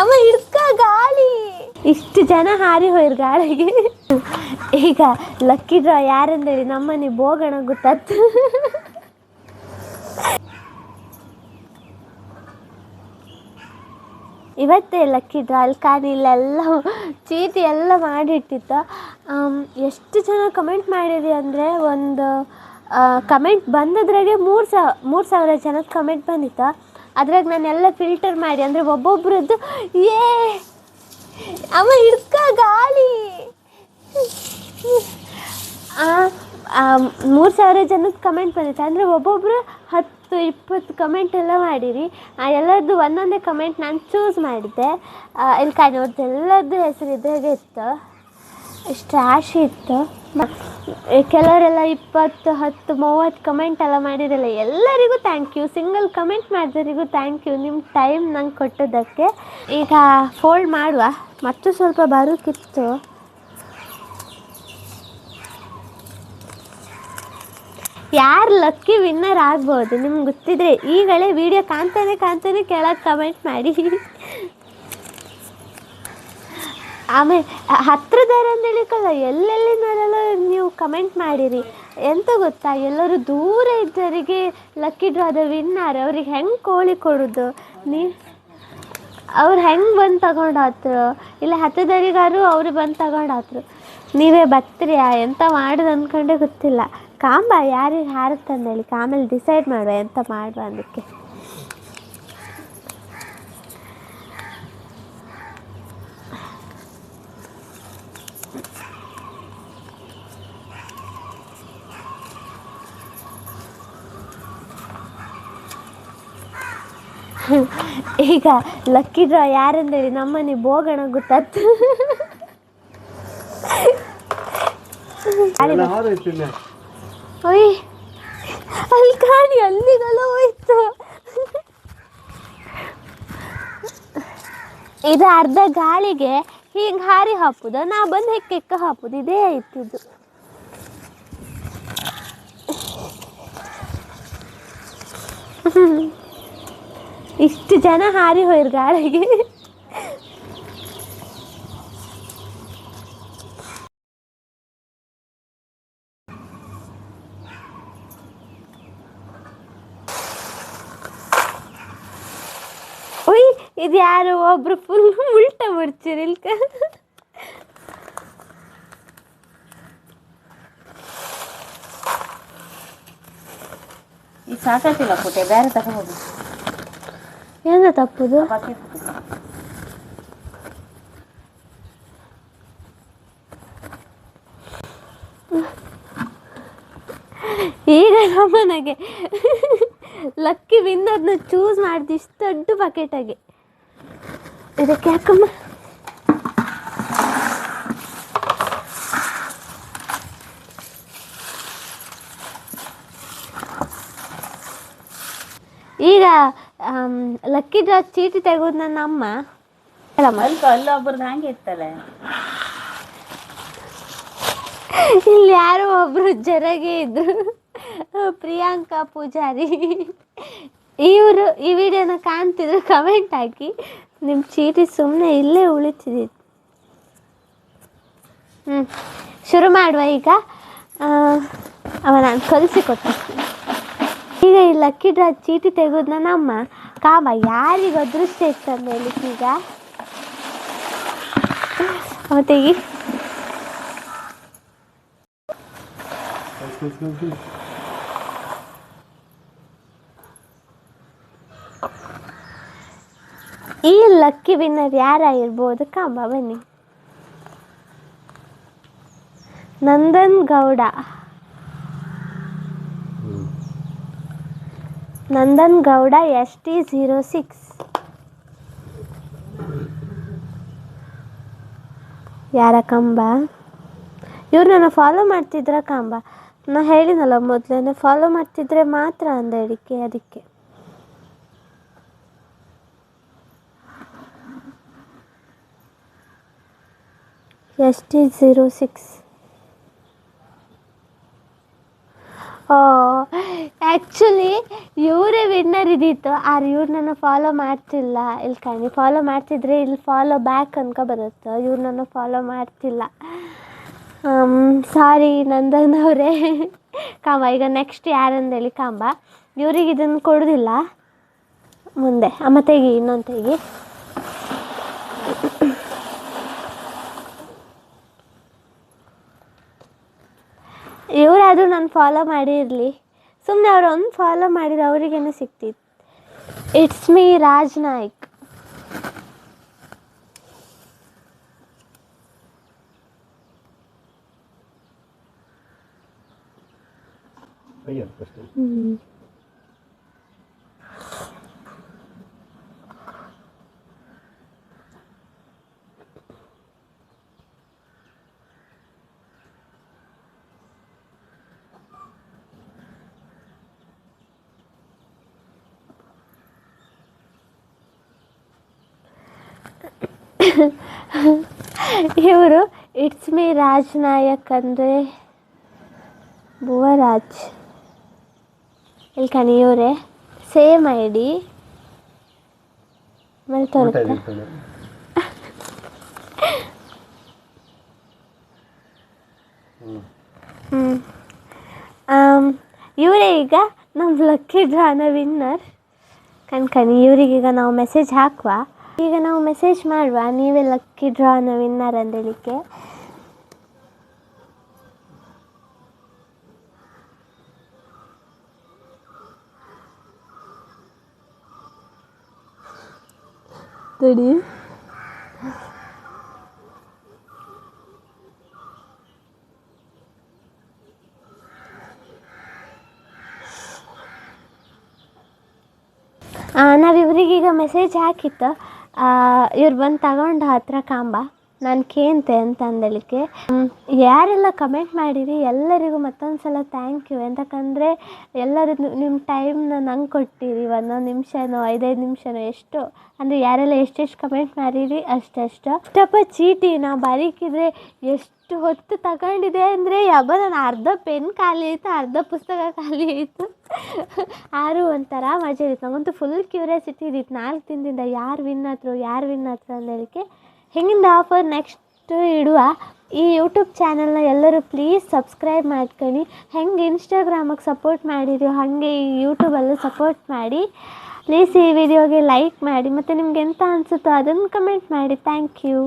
ಅವ ಹಿಡ್ಕ ಗಾಳಿ. ಇಷ್ಟು ಜನ ಹಾರಿ ಹೋಯ್ರು ಗಾಳಿಗೆ. ಈಗ ಲಕ್ಕಿ ಡ್ರಾ ಯಾರಂದೇಳಿ ನಮ್ಮನೆ ಬೋಗಣ ಗೊತ್ತಾತು. ಇವತ್ತೇ ಲಕ್ಕಿ ಡ್ರಾ ಅಲ್ಲಿ ಕಾನಿಲೆಲ್ಲ ಚೀಟಿ ಎಲ್ಲ ಮಾಡಿಟ್ಟಿತ್ತು. ಎಷ್ಟು ಜನ ಕಮೆಂಟ್ ಮಾಡಿರಿ ಅಂದರೆ ಒಂದು ಕಮೆಂಟ್ ಬಂದದ್ರಾಗೆ ಮೂರು ಸಾವಿರ ಮೂರು ಸಾವಿರ ಜನಕ್ಕೆ ಕಮೆಂಟ್ ಬಂದಿತ್ತು. ಅದ್ರಾಗ ನಾನೆಲ್ಲ ಫಿಲ್ಟರ್ ಮಾಡಿ, ಅಂದರೆ ಒಬ್ಬೊಬ್ರದ್ದು, ಏ, ಅವ ಹಿಡ್ಕ ಗಾಳಿ. ಮೂರು ಸಾವಿರ ಜನದ ಕಮೆಂಟ್ ಬಂದಿತ್ತು. ಅಂದರೆ ಒಬ್ಬೊಬ್ಬರು ಹತ್ತು, ಇಪ್ಪತ್ತು ಕಮೆಂಟ್ ಎಲ್ಲ ಮಾಡಿರಿ. ಆ ಎಲ್ಲದ್ದು ಒಂದೊಂದೇ ಕಮೆಂಟ್ ನಾನು ಚೂಸ್ ಮಾಡಿದ್ದೆ. ಇಲ್ಲಿ ಕಾಣಿ ಅವ್ರದ್ದು ಎಲ್ಲರದ್ದು ಹೆಸರು ಇದ್ರಾಗೆ ಇತ್ತು. ಇಷ್ಟು ರಾಶಿ ಇತ್ತು. ಕೆಲವರೆಲ್ಲ ಇಪ್ಪತ್ತು, ಹತ್ತು, ಮೂವತ್ತು ಕಮೆಂಟ್ ಎಲ್ಲ ಮಾಡಿರಲ್ಲ, ಎಲ್ಲರಿಗೂ ಥ್ಯಾಂಕ್ ಯು ಸಿಂಗಲ್ ಕಮೆಂಟ್ ಮಾಡಿದವರಿಗೂ ಥ್ಯಾಂಕ್ ಯು ನಿಮ್ಮ ಟೈಮ್ ನಂಗೆ ಕೊಟ್ಟಿದ್ದಕ್ಕೆ ಈಗ ಫೋಲ್ಡ್ ಮಾಡುವ. ಮತ್ತು ಸ್ವಲ್ಪ ಬರೋಕ್ಕಿತ್ತು ಯಾರು ಲಕ್ಕಿ ವಿನ್ನರ್ ಆಗ್ಬೋದು ನಿಮ್ಗೆ ಗೊತ್ತಿದ್ರೆ, ಈಗಲೇ ವಿಡಿಯೋ ಕಾಣ್ತಾನೆ ಕಾಣ್ತಾನೆ, ಕೆಳಗೆ ಕಮೆಂಟ್ ಮಾಡಿ. ಆಮೇಲೆ, ಹತ್ರದಾರ ಅಂತೇಳಿಕಲ್ಲ ಎಲ್ಲೆಲ್ಲಿಂದಲೆಲ್ಲ ನೀವು ಕಮೆಂಟ್ ಮಾಡಿರಿ. ಎಂತ ಗೊತ್ತಾ? ಎಲ್ಲರೂ ದೂರ ಇದ್ದವರಿಗೆ ಲಕ್ಕಿ ಡ್ರಾದ ವಿನ್ನರ್ ಅವ್ರಿಗೆ ಹೆಂಗೆ ಕೋಳಿ ಕೊಡೋದು? ನೀ, ಅವ್ರು ಹೆಂಗೆ ಬಂದು ತಗೊಂಡು ಹತ್ರ ಇಲ್ಲ ಹತ್ತದರಿಗಾರು ಅವರು ಬಂದು ತಗೊಂಡು ಹತ್ರ ನೀವೇ ಬರ್ತೀರಿಯಾ ಎಂತ ಮಾಡೋದು ಅಂದ್ಕೊಂಡೆ ಗೊತ್ತಿಲ್ಲ. ಕಾಂಬ ಯಾರಿಗೆ ಹಾರುತ್ತಂದೇಳಿ ಆಮೇಲೆ ಡಿಸೈಡ್ ಮಾಡುವ ಎಂತ ಮಾಡುವ ಅದಕ್ಕೆ. ಈಗ ಲಕ್ಕಿ ಡ್ರಾ ಯಾರಂದೇಳಿ? ನಮ್ಮನೆ ಬೋಗಣ ಗೊತ್ತಾತು. ಅಲ್ಲಿ ಕಾಣಿ ಅಲ್ಲಿಗೆಲ್ಲ ಹೋಯ್ತು. ಇದು ಅರ್ಧ ಗಾಳಿಗೆ ಹಿಂಗೆ ಹಾರಿ ಹಾಪುದ. ನಾ ಬಂದು ಹೆಕ್ಕ ಹೆಕ್ಕ ಹಾಪುದು. ಇದೇ ಆಯ್ತು ಇದು ಇಷ್ಟು ಜನ ಹಾರಿ ಹೋಯ್ರು ಗಾಳಿಗೆ. ಉಯ್, ಇದು ಯಾರು? ಒಬ್ರು ಫುಲ್ ಉಲ್ಟ ಬಿಡ್ತೀರಿ ಇಲ್ಕ ಈಗ ಸಾಕಾಗ್ತಿಲ್ಲ ಪುಟ್ಟೆ, ಬೇರೆ ತಗೋಬೋದು. ಏನ ತಪ್ಪುದು? ಈಗ ನಮ್ಮನೆಗೆ ಲಕ್ಕಿ ವಿನ್ನರ್ನ ಚೂಸ್ ಮಾಡಿದ್ದು ಇಷ್ಟು ದೊಡ್ಡ ಬಕೆಟಾಗೆ ಇದಕ್ಕೆ ಯಾಕಮ್ಮ? ಈಗ ಲಕ್ಕಿ ಡ್ರಾ ಚೀಟಿ ತೆಗೆದು ನನ್ನ ಅಮ್ಮ. ಅಲ್ಪ ಅಲ್ಲ ಹಂಗೆ ಇತ್ತಲ್ಲ ಇಲ್ಲಿ ಯಾರೋ ಒಬ್ರು ಜರಗೆ ಇದ್ರು. ಪ್ರಿಯಾಂಕಾ ಪೂಜಾರಿ. ಇವರು ಈ ವಿಡಿಯೋನ ಕಾಣ್ತಿದ್ರು ಕಮೆಂಟ್ ಹಾಕಿ. ನಿಮ್ಮ ಚೀಟಿ ಸುಮ್ಮನೆ ಇಲ್ಲೇ ಉಳಿತಿದ್ದಿತ್ತು ಹ್ಞೂ ಶುರು ಮಾಡುವ ಈಗ. ಅವನ ಅವ ನಾನು ಕಲಿಸಿಕೊಟ್ಟೆ ಈಗ ಈ ಲಕ್ಕಿ ಡ್ರಾ ಚೀಟಿ ತೆಗೆದ್ನ ನಮ್ಮ ಕಾಮ ಯಾರಿಗ ಅದೃಷ್ಟ ಹೇಳಿಕ್ಕೆ ಈಗ. ಕಳ್ಸಿ. ಈ ಲಕ್ಕಿ ವಿನ್ನರ್ ಯಾರಾಗಿರ್ಬೋದು ಕಾಂಬ ಬನ್ನಿ. Nandan Gowda. Nandan Gowda S T zero six. ಯಾರ ಕಂಬ? ಇವ್ರು ನನ್ನ ಫಾಲೋ ಮಾಡ್ತಿದ್ರ ಕಂಬ. ನಾ ಹೇಳಿನಲ್ಲ ಮೊದಲೇ ಫಾಲೋ ಮಾಡ್ತಿದ್ರೆ ಮಾತ್ರ ಅಂದ ಹೇಳಿಕೆ ಅದಕ್ಕೆ. S T zero six. Actually ಇವರೇ ವಿನ್ನರ್ ಇದ್ದಿತ್ತು, ಆದ್ರೆ ಇವ್ರು ನನ್ನ ಫಾಲೋ ಮಾಡ್ತಿಲ್ಲ. ಇಲ್ಲಿ ಕಣಿ ಫಾಲೋ ಮಾಡ್ತಿದ್ರೆ ಇಲ್ಲಿ ಫಾಲೋ ಬ್ಯಾಕ್ ಅನ್ಕೊ ಬರುತ್ತೆ? ಇವ್ರು ನನ್ನ ಫಾಲೋ ಮಾಡ್ತಿಲ್ಲ. ಸಾರಿ ನಂದನ್ ಅವರೇ. ಕಾಂಬ, ಈಗ ನೆಕ್ಸ್ಟ್ ಯಾರಂದೇಳಿ ಕಾಂಬ? ಇವ್ರಿಗೆ ಇದನ್ನು ಕೊಡೋದಿಲ್ಲ. ಮುಂದೆ ಅಮ್ಮ ತೆಗಿ ಇನ್ನೊಂದು ತೆಗಿ ಇವರಾದರೂ ನಾನು ಫಾಲೋ ಮಾಡಿರಲಿ. ಸುಮ್ಮನೆ ಅವ್ರು ಒಂದು ಫಾಲೋ ಮಾಡಿದ್ರೆ ಅವರಿಗೇನೆ ಸಿಕ್ತಿತ್ತು ಇಟ್ಸ್ ಮೀ ರಾಜ್ ನಾಯ್ಕ್ ಅಯ್ಯೋ ಇವರು ಇಟ್ಸ್ ಮೀ ರಾಜ್ ನಾಯಕ್ ಅಂದರೆ ಭುವರಾಜ್ ಇಲ್ಲಿ ಕಣಿ ಇವರೇ ಸೇಮ್ ಐ ಡಿ ಮೇಲೆ ತೋರುತ್ತೆ ಹ್ಞೂ ಇವರೇ ಈಗ ನಮ್ಮ ಲಕ್ಕಿ ಡ್ರಾನ ವಿನ್ನರ್ ಕಣ್ಕಣಿ ಇವರಿಗೀಗ ನಾವು ಮೆಸೇಜ್ ಹಾಕುವ? ಈಗ ನಾವು ಮೆಸೇಜ್ ಮಾಡುವ. ನೀವೇ ಲಕ್ಕಿ ಡ್ರಾನ ವಿನ್ನರ್ ಅಂತೇಳಿಕ್ಕೆ ತಡಿ ನಾವು ಇವ್ರಿಗೀಗ ಮೆಸೇಜ್ ಹಾಕಿತ್ತು. ಇವ್ರು ಬಂದು ತಗೊಂಡು ಹತ್ರ ಕಾಂಬ. ನಾನು ಕೇಂತೆ ಅಂತ ಅಂದಲಿಕ್ಕೆ. ಯಾರೆಲ್ಲ ಕಮೆಂಟ್ ಮಾಡಿರಿ ಎಲ್ಲರಿಗೂ ಮತ್ತೊಂದು ಸಲ ಥ್ಯಾಂಕ್ ಯು ಎಂತಕ್ಕಂದರೆ ಎಲ್ಲರೂ ನಿಮ್ಮ ಟೈಮ್ನ ನಂಗೆ ಕೊಟ್ಟಿರಿ ಒಂದೊಂದು ನಿಮಿಷನೋ, ಐದೈದು ನಿಮಿಷನೋ, ಎಷ್ಟು. ಅಂದರೆ ಯಾರೆಲ್ಲ ಎಷ್ಟೆಷ್ಟು ಕಮೆಂಟ್ ಮಾಡಿರಿ ಅಷ್ಟೆಷ್ಟು ಅಷ್ಟಪ್ಪ ಚೀಟಿ ನಾ ಬರೀಕಿದ್ರೆ ಎಷ್ಟು ಹೊತ್ತು ತಗೊಂಡಿದೆ ಅಂದರೆ ಯಬ್ಬ ನಾನು ಅರ್ಧ ಪೆನ್ ಖಾಲಿ ಆಯಿತು, ಅರ್ಧ ಪುಸ್ತಕ ಖಾಲಿ ಆಯಿತು. ಆರು ಒಂಥರ ಮಜಾ ಇತ್ತು. ನಂಗಂತೂ ಫುಲ್ ಕ್ಯೂರಿಯಾಸಿಟಿ ಇದ್ದಿತ್ತು. ನಾಲ್ಕು ದಿನದಿಂದ ಯಾರು ವಿನ್ ಹತ್ರ ಯಾರು ವಿನ್ ಹತ್ರ ಅಂದೇಳಿಕೆ ಹೆಂಗಿಂದ ಆಫರ್ ನೆಕ್ಸ್ಟ್ ಇಡುವ ಈ ಯೂಟ್ಯೂಬ್ ಚಾನಲ್ನ ಎಲ್ಲರೂ ಪ್ಲೀಸ್ ಸಬ್ಸ್ಕ್ರೈಬ್ ಮಾಡ್ಕೊಳ್ಳಿ. ಹೆಂಗೆ ಇನ್ಸ್ಟಾಗ್ರಾಮಿಗೆ ಸಪೋರ್ಟ್ ಮಾಡಿರಿ ಹಾಗೆ ಈ ಯೂಟ್ಯೂಬಲ್ಲೂ ಸಪೋರ್ಟ್ ಮಾಡಿ. ಪ್ಲೀಸ್ ಈ ವಿಡಿಯೋಗೆ ಲೈಕ್ ಮಾಡಿ ಮತ್ತು ನಿಮ್ಗೆ ಎಂತ ಅನಿಸುತ್ತೋ ಅದನ್ನು ಕಮೆಂಟ್ ಮಾಡಿ. Thank you.